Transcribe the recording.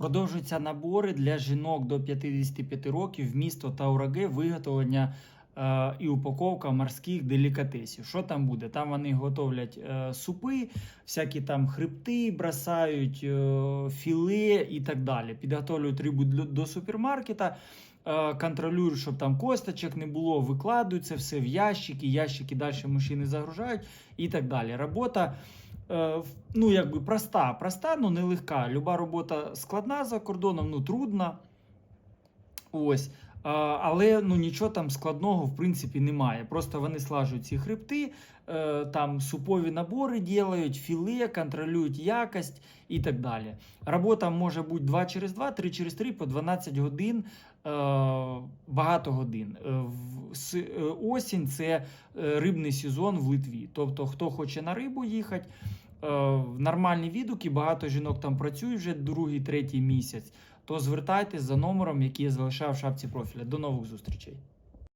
Продовжуються набори для жінок до 55 років, місто Таураге, виготовлення е, і упаковка морських делікатесів. Що там буде? Там вони готовлять е, супи, всякі там хребти бросають, е, філе і так далі. Підготовлюють рибу до супермаркета. е, Контролюють, щоб там косточок не було, викладають це все в ящики, ящики далі мужчини загружають і так далі. Робота в- ну, якби проста, проста, ну нелегка. Люба робота складна за кордоном, ну трудна. Ось. Але ну, нічого там складного в принципі немає. Просто вони слажують ці хребти, е, там супові набори ділають, філе, контролюють якість і так далі. Робота може бути 2 через 2, 3 через 3 по 12 годин, е, багато годин. Е, е, осінь це е, рибний сезон в Литві. Тобто, хто хоче на рибу їхати, е, нормальні відгуки, багато жінок там працюють вже другий, третій місяць. То звертайтесь за номером, який я залишав в шапці профіля. До нових зустрічей.